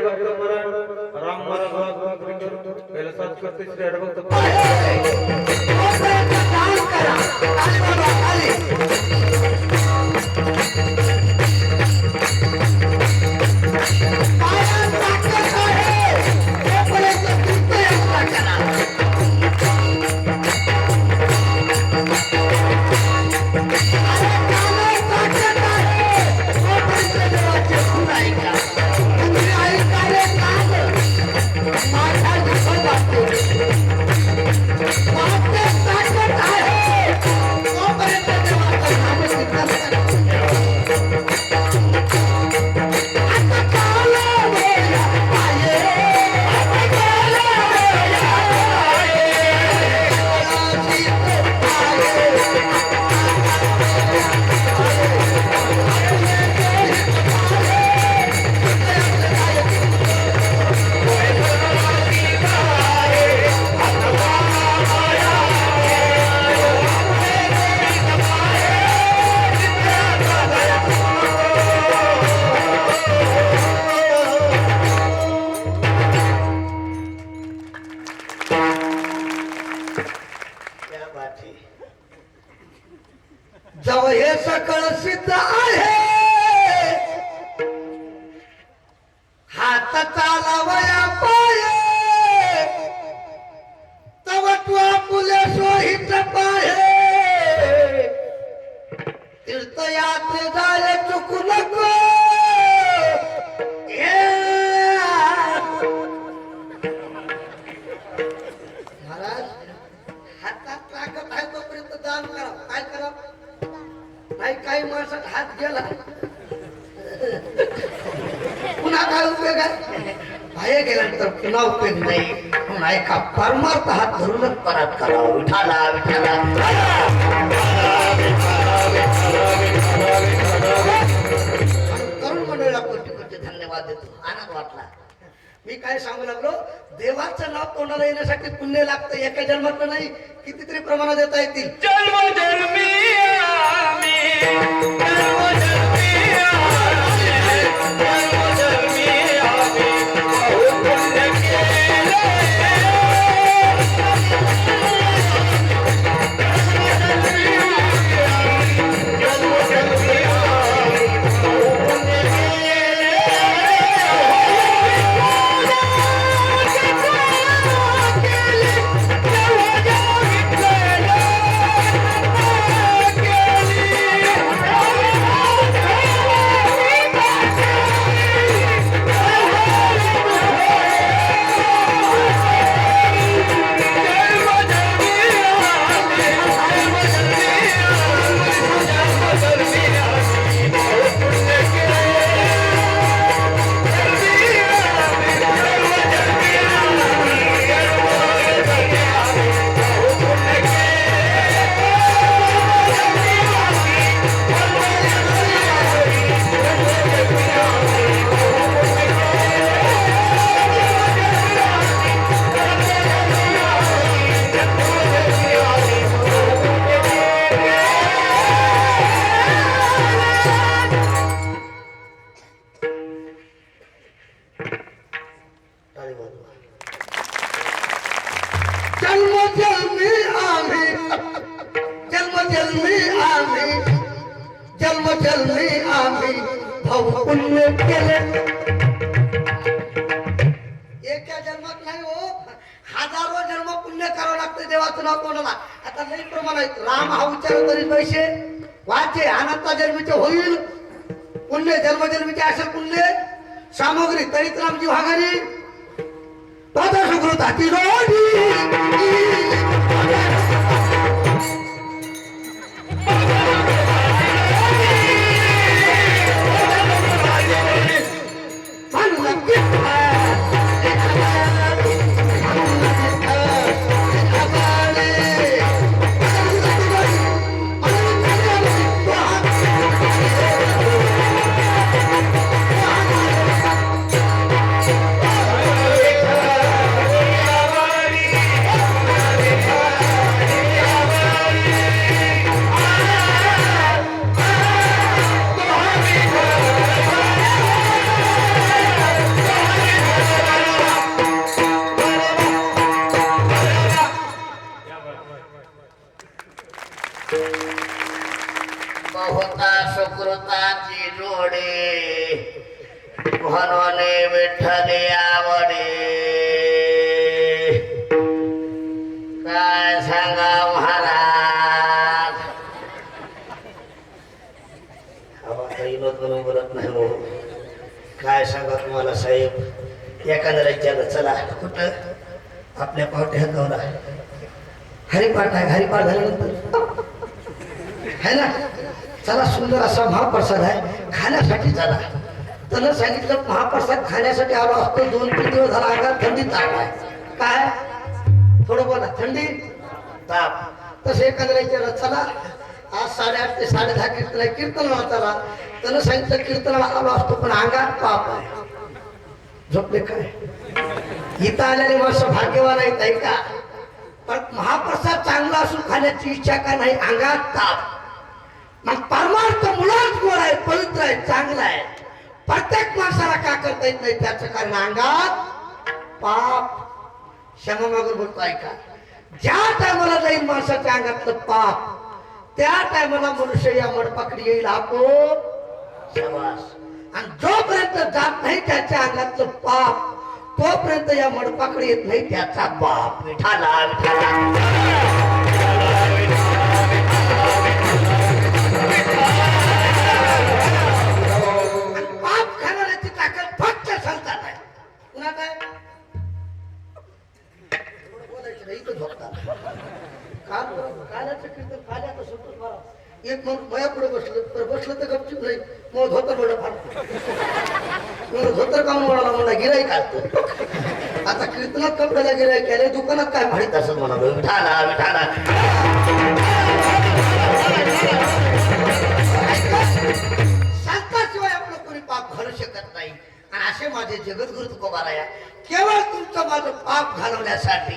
हरिभक्त पुराण राम महाराज भगवान पहले सात करते श्री हरिभक्त पुराण केला. पुन्हा काय उपयोग आहे? बाहेर गेल्यानंतर पुन्हा उपयोग नाही. पुन्हा एका परमार्थ हात धरूनच परत करा. विठाला विठाला तरुण मंडळीला कोणते कोणते धन्यवाद देतो? आनंद वाटला. मी काय सांगू लागलो? देवाचं नाव तोंडाला येण्यासाठी पुण्य लागतं एका जन्मात नाही कितीतरी प्रमाणात देता येतील. जन्म जन्मी Thank you. म्हणून बोलत नाही हो काय सांगा तुम्हाला साहेब? एखाद्याला विचारलं चला. कुठं? आपल्या पावट्या हातावला हरिपाठ आहे हरिपाठ झाल्यानंतर. है ना? चला सुंदर असा महाप्रसाद आहे. खाण्यासाठी चला. त्यानं सांगितलं महाप्रसाद खाण्यासाठी आलो असतो. दोन तीन दिवस झाला अंगात थंडी ताप आहे. काय? थोडं बोला. थंडी? ताप. तसं एखाद्याला विचारलं चला. आज साडेआठ ते साडे दहा कीर्तन आहे. कीर्तन चला त्यानं सांगितलं कीर्तनाला आलो असतो पण अंगात पाप आहे. झोपले काय? इथं आलेले माणसं भाग्यवान आहेत आहे का? पण महाप्रसाद चांगला असून खाण्याची इच्छा का नाही? अंगात ताप. मग परमार्थ मुळात गोड आहे पवित्र आहे चांगला आहे. प्रत्येक माणसाला का करता येत नाही? त्याचं कारण अंगात पाप. क्षमा बोलतो ऐका. ज्या टायमाला जाईल माणसाच्या अंगातलं पाप त्या टायमाला मनुष्य या मडपाकडे येईल आपोप शाबास. आणि जोपर्यंत जात नाही त्याच्या अंगातलं पाप तोपर्यंत या मडपाकडे येत नाही त्याचा बाप. विठाला विठाला. आणि पाप खाणाऱ्याची ताकद फक्त संतात आहे? पुन्हा काय बोलायचं नाही, इथं झोपतात. काल कालाचं कीर्तन काल्या सुटून बरं एक मग मया पुढे बसलं तर बसलं तर गपचूप नाही. मग धोतर म्हणलं फार धोतर काऊन म्हणाला म्हणला गिराई काढतो आता कीर्तनात कपड्याला गिराई केले दुकानात काय म्हणत असं मला विठाला विठाला संताशिवाय आपलं कोणी पाप घालू शकत नाही. आणि असे माझे जगद्गुरु तुकोबाराया केवळ तुमचं माझं पाप घालवण्यासाठी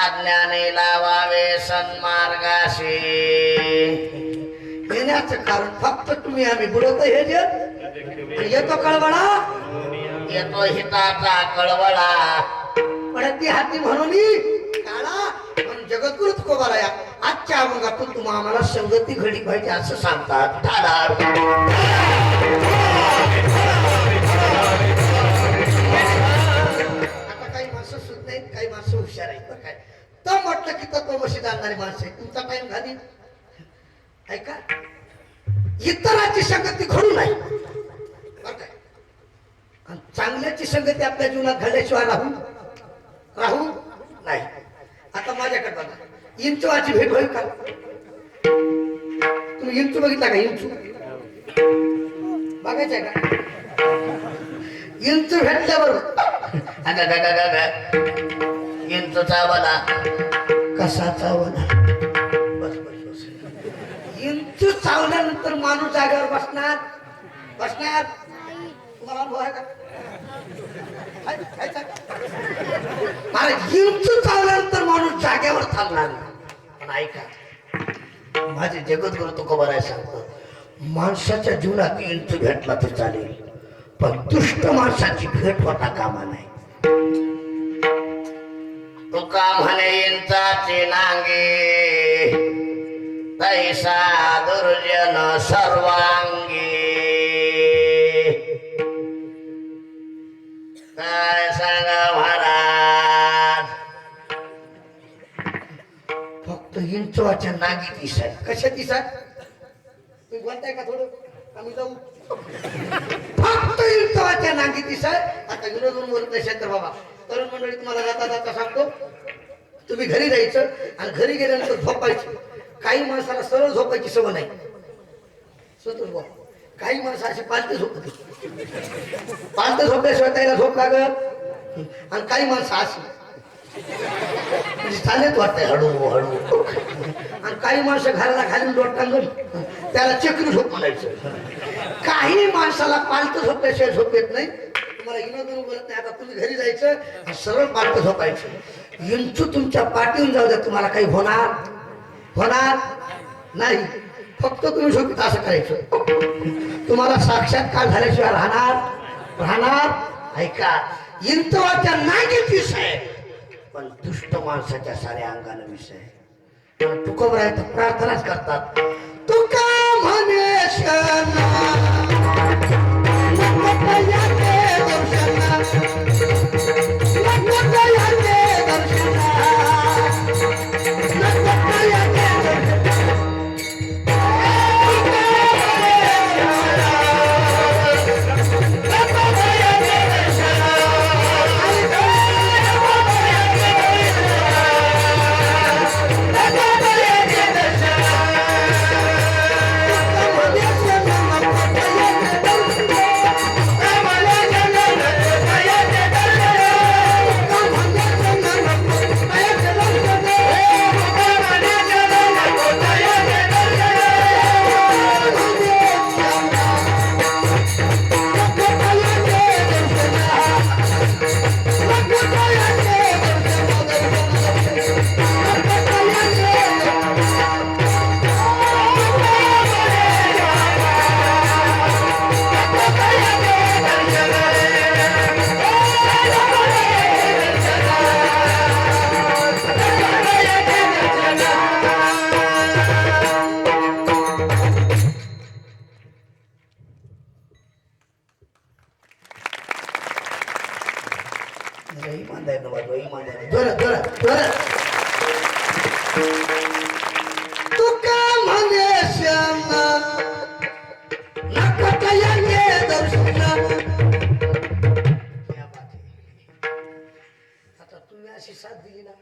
आज्ञाने लावावे सन्मार्गाशी. येण्याचं कारण फक्त तुम्ही आम्ही बुडवतो हे आणि येतो कळवळा. येतो हिताचा कळवळा. पडती हाती म्हणून काळा. पण तुकोबाराया आजच्या अभंगातून तुम्हा आम्हाला संगती घडी पाहिजे असं सांगतात. ठाडा तर म्हटलं की तत्वमशी जाणणारी माणसं आहे तुमचा टाइम घाली ऐका. इतराची संगती घडू नाही चांगल्याची संगती आपल्या जीवनात घडल्याशिवाय राहू राहू नाही. आता माझ्याकडे बघा. इंचवाची भेट होईल का? तुम्ही इंचू बघितला का? इंचू. बघायचंय का? इंचू भेटल्यावर. इंचचा चावला कसा चावला बस बस बस. इंच चावल्यानंतर माणूस जागेवर बसणार? बसणार? तुम्हाला अनुभव आहे का? महाराज चावल्यानंतर माणूस जागेवर थांबणार पण ऐका माझे जगद्गुरु तुकोबार आहे सांगतो. माणसाच्या जीवनात इंच भेटला तर चालेल. पण दुष्ट माणसाची भेट होता कामा नाही. तुका म्हणे इंचाचे नांगे. तैसा दुर्जन सर्वांगी. काय सांगा महाराज? फक्त हिंचवाच्या नागी दिसत कशा दिसत तुम्ही बोलताय का थोडं? आम्ही जाऊ. फक्त इंचवाच्या नागी दिसत आता विनोद बोलत नाही बाबा. वेळी तुम्हाला जाता जाता सांगतो तुम्ही घरी जायचं आणि घरी गेल्यानंतर झोपायचं. काही माणसाला सरळ झोपायची सवय नाही. स्वतःच काही माणसं अशी पालते झोपत पालते झोपल्याशिवाय त्याला झोप लागत आणि काही माणसं अशी म्हणजे चालेत वाटतंय हळू हळू. आणि काही माणसं घराला घालून लोट त्याला चक्री झोप म्हणायचं. काही माणसाला पालतं झोपल्याशिवाय झोप येत नाही. तुम्हाला विनोदून बोलत नाही. आता तुम्ही घरी जायचं आणि सरळ पाठ झोपायचं. इंचू तुमच्या पाठीहून जाऊ द्या तुम्हाला काही होणार? होणार? नाही. फक्त तुम्ही झोपित असं करायचं. तुम्हाला साक्षात साक्षात्कार झाल्याशिवाय राहणार? राहणार? ऐका इंतवाच्या नागीत विषय पण दुष्ट माणसाच्या साऱ्या अंगाला विषय तुकोबर आहे तर प्रार्थनाच करतात. तुका म्हणे शना तुका म्हणे आता तुम्ही अशी साथ दिली ना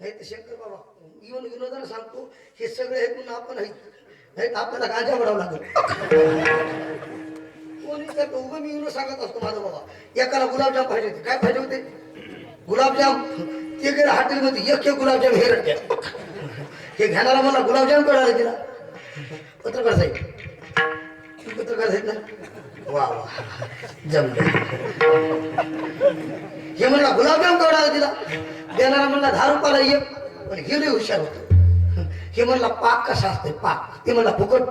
तर शंकर बाबा येऊन विनोदाला सांगतो हे सगळे आहेत आपण आहेत आपल्याला गांजा लागेल. कोणी तर उभं मी येऊन सांगत असतो माझा बाबा. एकाला गुलाबजाम पाहिजे होते. काय पाहिजे होते? गुलाबजाम? ते गेलं हॉटेलमध्ये एक एक गुलाबजाम हे रट्ट्या हे घेणारा मला गुलाबजाम कळाला तिला. पत्रकार साहेब. पत्रकार साहेब ना? वा वा. जमलं. हे म्हणला गुलाबजाम केवढा तिला. देणारा म्हणला दहा रुपयाला ये. पण हे लय हुशार होतो. हे म्हणला पाक कसा असते पाक. ते म्हणला फुकट.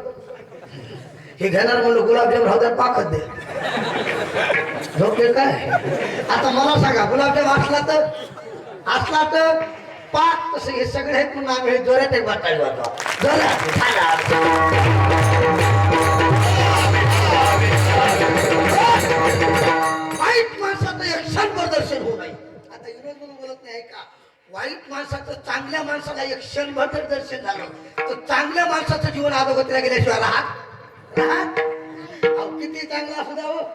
हे घेणार म्हणलं गुलाबजाम राहू द्या पाकच दे. झोपले काय आता मला सांगा गुलाबजाम असला तर? असला तर? पाच तसं हे सगळे आहेत म्हणून आम्ही हे जोरात एक बाटाळी वाजवा. जोरात वाईट माणसाचं एक क्षणभर दर्शन होऊ नये. आता विनोद म्हणून बोलत नाही का वाईट माणसाचं चांगल्या माणसाला एक क्षणभर जर दर्शन झालं तर चांगल्या माणसाचं जीवन अधोगतीला गेल्याशिवाय राहत? राहत? अहो, किती चांगला असू द्यावं हो.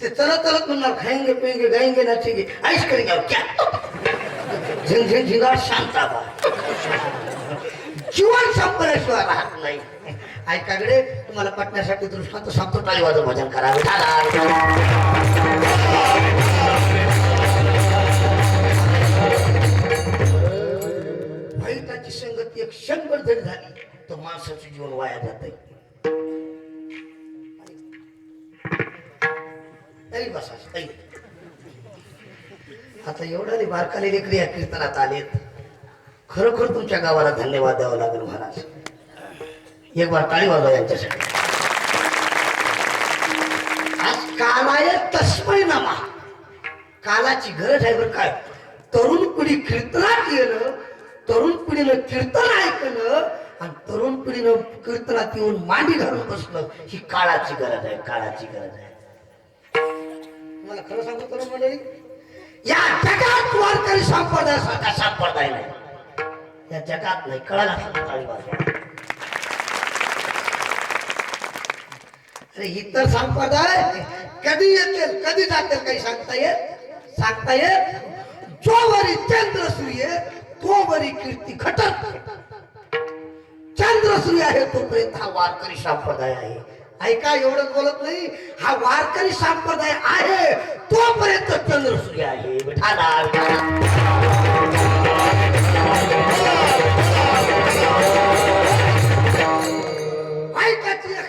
ते चलत चलत म्हणणार खाएंगे पिएंगे गाएंगे नाचेंगे ऐश करेंगे क्या? झिंग झिंग झिंगा शांताबा जीवन संपल्याशिवाय राहत नाही. ऐकाकडे तुम्हाला पटण्यासाठी दृष्टांत सांगतो टाळी वाजव भजन करावे. वाईटाची संगती एक क्षणभर जरी झाली तर माणसाचं जीवन वाया जात तरी बसा तरी. आता एवढा बारकाले लेकरी या कीर्तनात आलेत. खरोखर तुमच्या गावाला धन्यवाद द्यावा लागेल महाराज. एक बार टाळी वाजवा यांच्यासाठी. आज कालाय तस्मय नमा. कालाची गरज आहे बरं काय? तरुण पिढी कीर्तनात येणं तरुण पिढीनं कीर्तन ऐकलं आणि तरुण पिढीनं कीर्तनात येऊन मांडी घालून बसलं ही काळाची गरज आहे काळाची गरज आहे. तुम्हाला खरं सांगतो खरं मंडळी? या जगात वारकरी संप्रदायासारखा संप्रदाय नाही. या जगात नाही कळाला टाळी अरे इतर संप्रदाय कधी येतील कधी जातील काही सांगता येत? सांगता येत? जो वरी चंद्र सूर्य तोवरी कीर्ती घटत चंद्र सूर्य आहे तोपर्यंत हा वारकरी संप्रदाय आहे. ऐका एवढंच बोलत नाही. हा वारकरी संप्रदाय आहे. तोपर्यंत चंद्र सूर्य आहे विठाला विठाला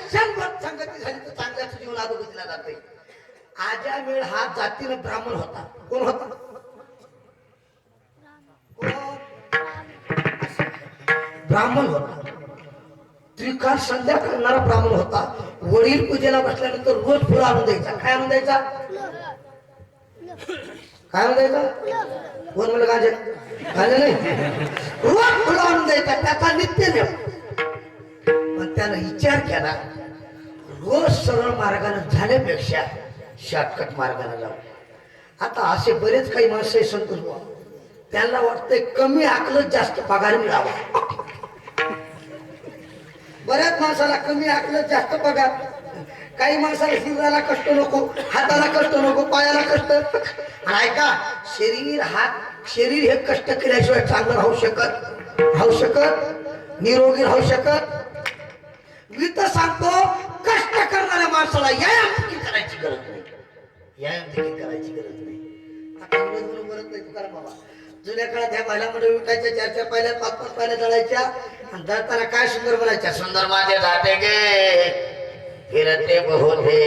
क्षणभर संगती झाली तर चांगल्याचं जीवन अधोगतीला जाते आजा वेळ हा जातीनं ब्राह्मण होता. कोण होता? कोण? ब्राह्मण होता. त्रिकाळ संध्या करणारा ब्राह्मण होता. वडील पूजेला बसल्यानंतर रोज फुलं आणून द्यायचा. काय आणून द्यायचा? काय म्हणायचं कोण म्हणलं गाजे? गाजे नाही. रोज फुलं आणून द्यायचा. त्याचा नित्य नियम. पण त्यानं विचार केला रोज सरळ मार्गाने जाण्यापेक्षा शॉर्टकट मार्गाने जाऊ आता असे बरेच काही माणसं आहे संतोष त्यांना वाटतंय कमी आकलं जास्त पगार मिळावा. बऱ्याच माणसाला कमी आकलं जास्त पगार. काही माणसाला शरीराला कष्ट नको हाताला कष्ट नको पायाला कष्ट. ऐका शरीर हात शरीर हे कष्ट केल्याशिवाय चांगलं राहू शकत राहू शकत निरोगी राहू शकत. मी तर सांगतो कष्ट करणाऱ्या माणसाला व्यायाम देखील करायची गरज नाही. व्यायाम देखील करायची गरज नाही. आता नाही तुकाराम बाबा. जुन्या काळात ह्या महिलांमध्ये विकायच्या चार चार पाहिल्या पाच पाच पाहिल्या जळायच्या. आणि जळताना काय सुंदर म्हणायच्या? सुंदर माझे जाते गे. फिरते बहुते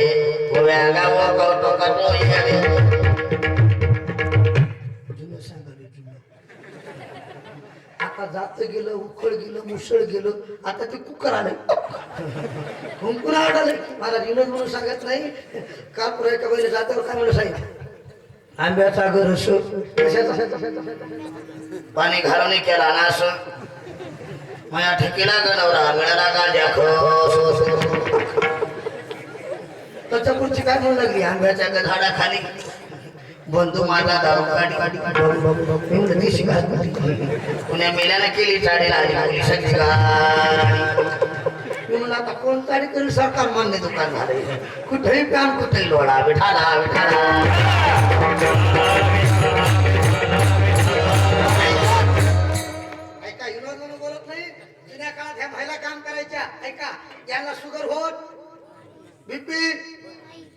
गाव आता जात गेलं उखळ गेलं मुसळ गेलं आता ते कुकर आले हुंकून आडाले मला विनोद म्हणून सांगत नाही. काल पुरा एका वेळेला जात्यावर काय म्हणून सांगितलं. आंब्याचा घर असो. पाणी घालून केला ना असं. माझ्या ठेकीला गणवरा मिळाला गांजा खो त्याच्या पुढची काय म्हणू लागली? आंब्याच्या झाडाखाली. बंधू माझा दारू काढी. काढी काढी पुण्या मेल्यानं केली चाडेला आणि पोलिसाची गाडी. मी म्हणलं आता कोण तरी सरकार मान्य दुकान झालंय. कुठेही प्यान कुठेही लोळा विठाला विठाला. ऐका विनोद म्हणून बोलत नाही. जुन्या काळात ह्या महिला काम करायच्या. ऐका यांना शुगर होत बीपी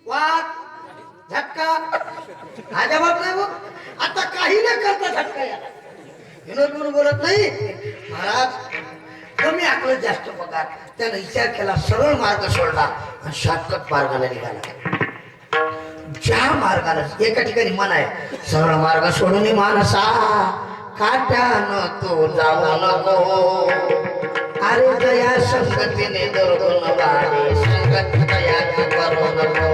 वात झटका. अजिबात नाही हो. आता काही न करता झटका याला विनोद म्हणून बोलत नाही. महाराज कमी आकलं जास्त पगार. त्यानं विचार केला सरळ मार्ग सोडला आणि शॉर्टकट मार्गाला निघाला. ज्या मार्गाला एका ठिकाणी मन आहे सरळ मार्ग सोडून मानसा काट्यानं तो जाऊ नको अरे दया संगतीने दुर्गुण वाढे संगत दया करू नको.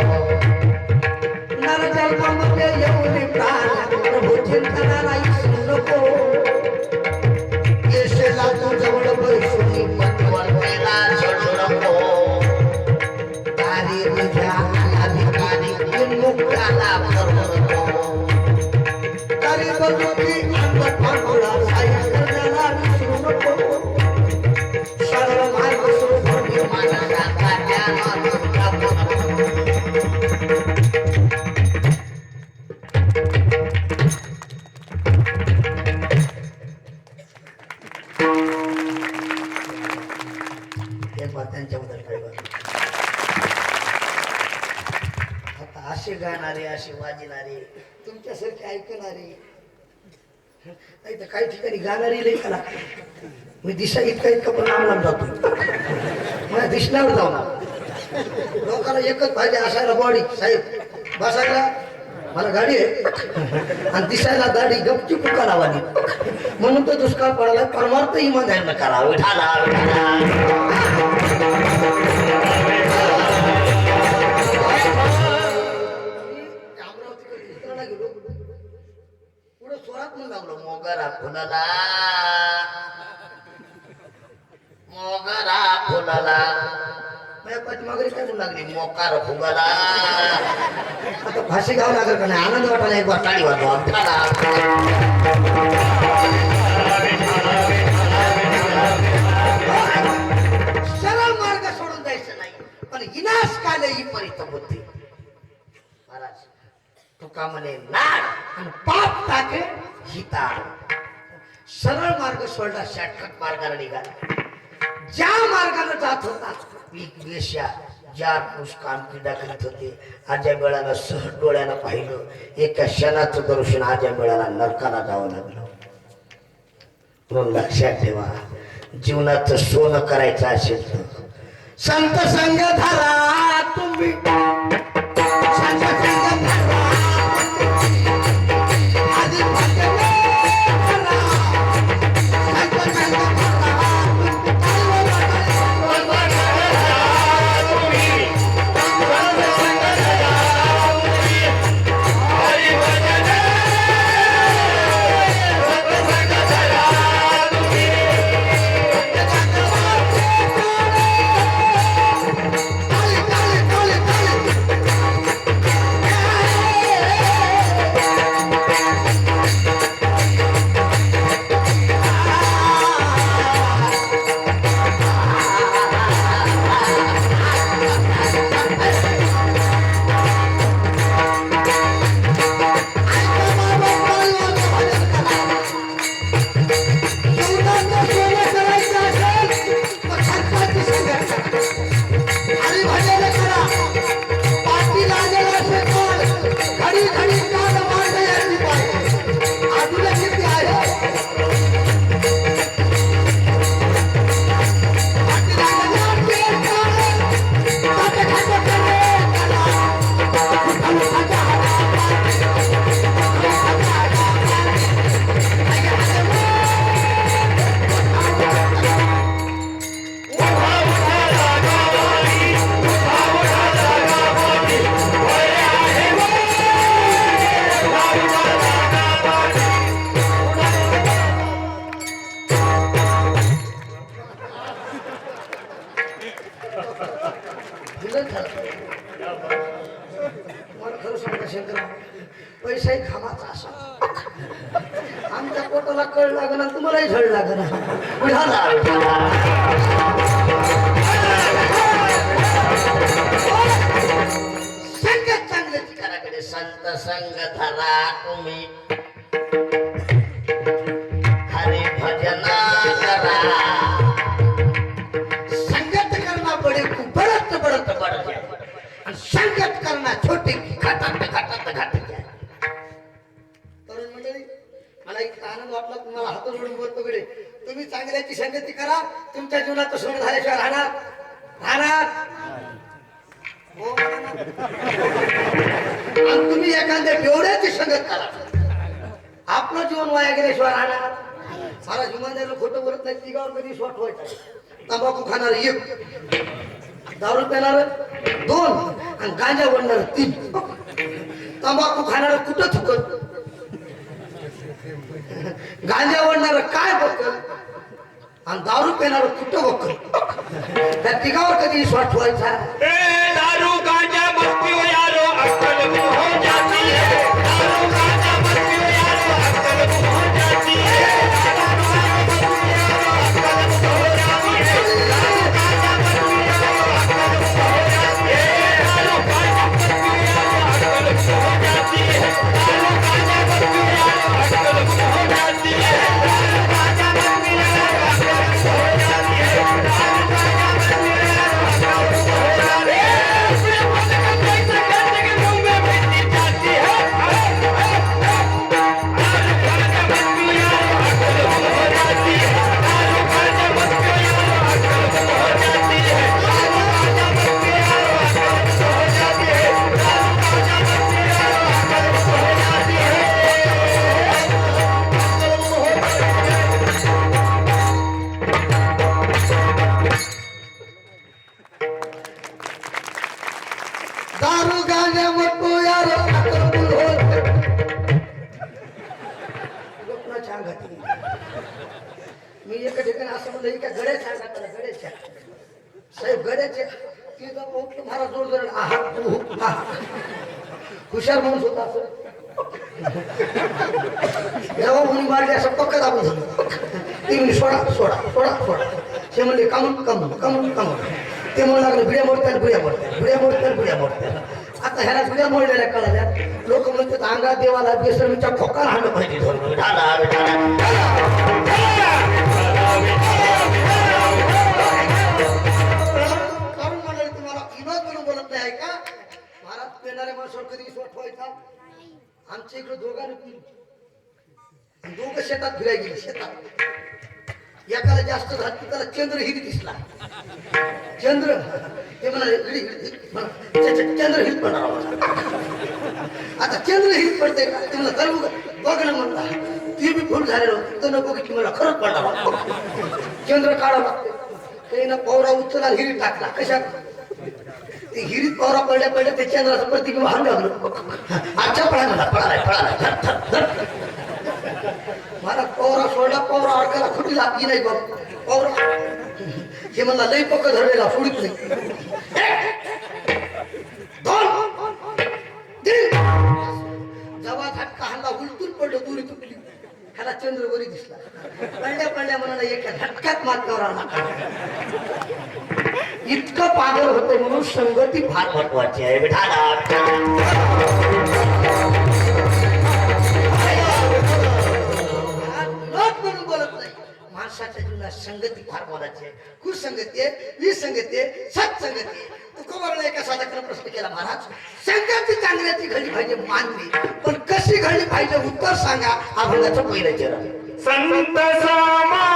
नर जन्मामध्ये येऊन प्राण प्रभू चिंतनाला इसरू नको. काही ठिकाणी गाणारी लई कला मी दिशा इतका इतका पण लांब लांब जातो मला दिसणार जाऊ ना लोकांना एकच पाहिजे असायला बॉडी साहेब बसायला मला गाडी आहे. आणि दिसायला गाडी गपची पुका लावाली. म्हणून तो दुष्काळ पडाला परमार्थ इमान करा करावं विठाला पुढे लागलो मोगरा फुलला. मोगरा फुलला. माझ्या पाठीमागे काय म्हणू लागली मोकार फुगला. आता फाशी घ्यावं लागेल का नाही? आनंद वाटायला एक बार टाळी वाजवा सरळ मार्ग सोडून जायचं नाही. पण विनाश काले ही परित बुद्धी. तुका म्हणे नाड. आणि पाप टाके हिता सरळ मार्ग सोडला शॉर्टकट मार्गाला निघाला. ज्या मार्गाने जात होता पीक वेश्या ज्या पुरुष क्रीडा करीत होते आज्या वेळाला सहज डोळ्याला पाहिलं. एका क्षणाचं दर्शन आज्या वेळाला नरकाला जावं लागलं. म्हणून लक्षात ठेवा जीवनाचं सोनं करायचं असेल तर. संत संघ धरा तुम्ही मला खरं सांगता पैसाही खामाचा असा. आमच्या पोटाला कळ लागला तुम्हालाही झळ लागणार संगत चांगले ठिकाणाकडे संत संग धरा तुम्ही. संगत करना छोटी घटात घाट तरुण मंडळी मला इतका आनंद वाटला तुम्हाला हात जोडून बोलतो कडे तुम्ही चांगल्याची संगती करा तुमच्या जीवनात सोड झाल्याशिवाय राहणार राहणार. हो आणि तुम्ही एखाद्या बेवड्याची संगत करा. आपलं जीवन वाया गेल्याशिवाय राहणार. सारा इमानदारीला खोटं बोलत नाही तिघावर कधी शॉट व्हायचं तंबाखू खाणार एक. दारू पिणार दोन आणि गांजा बनणार तीन. तंबाखू खाणार कुठं चुकत गांजा ओढणार काय बक्कल आणि दारू पिणार कुठं बक्कल त्या तिघावर कधी विश्वास ठेवायचा? दारू गांजा मस्ती हो यारो अक्कल हो जाती. ते सोडा सोडा सोडा सोडा. ते म्हणले कामून कामून कामून कामून ते म्हणू लागले बिड्या मोडतात बिड्या मोडतात बिड्या मोडतात बिड्या मोडतात. आता ह्याला बिड्या मोडलेल्या कळाल्या. लोक म्हणतात अंगात देवाला बेसरमीच्या खोकाला हाणलं पाहिजे. तुम्हाला का माणसावर कधी विश्वास ठेवायचा आमच्या इकडे दोघांनी दोघं शेतात फिरायला गेले शेतात. एकाला जास्त झालं त्याला चंद्र हिरी दिसला. चंद्र ते म्हणाले चंद्रहित चंद्र पडणार आता चंद्र पडते का? ते म्हणलं तर बघ ना म्हणला. ती बी फुल झालेलं तर नको की मला खरंच पडणार चंद्र काढावं लागते ते ना पौरा उचलला हिरी टाकला. कशा ते हिरीत पौरा पडल्या पडल्या ते चंद्राचं प्रतिबिंब हाण लागलं आजच्या पळाला पळालाय पळा धर, मला पौरा सोडला पौरा अडकायला खुटी लागली नाही बघ. पौरा हे म्हणला लई पक्क धरलेला सोडित नाही. धर. दे. जेव्हा झटका हल्ला उलटून पडलं दुरी तुटली. ह्याला चंद्रवरी दिसला. पडल्या पडल्या मनाला एका झटक्यात मात आला इतकं पागल होतं म्हणून संगती फार फार महत्वाची आहे. विठाला बोलत नाही. माणसाच्या जीवनात संगती फार मोलाची आहे. कुसंगती आहे विसंगती आहे सत्संगती आहे तुकोबाला एका साधाकडे प्रश्न केला महाराज संगती चांगल्याची घडली पाहिजे मानली पण कशी घडली पाहिजे उत्तर सांगा. अभंगाचं पहिलं चरण संत सामा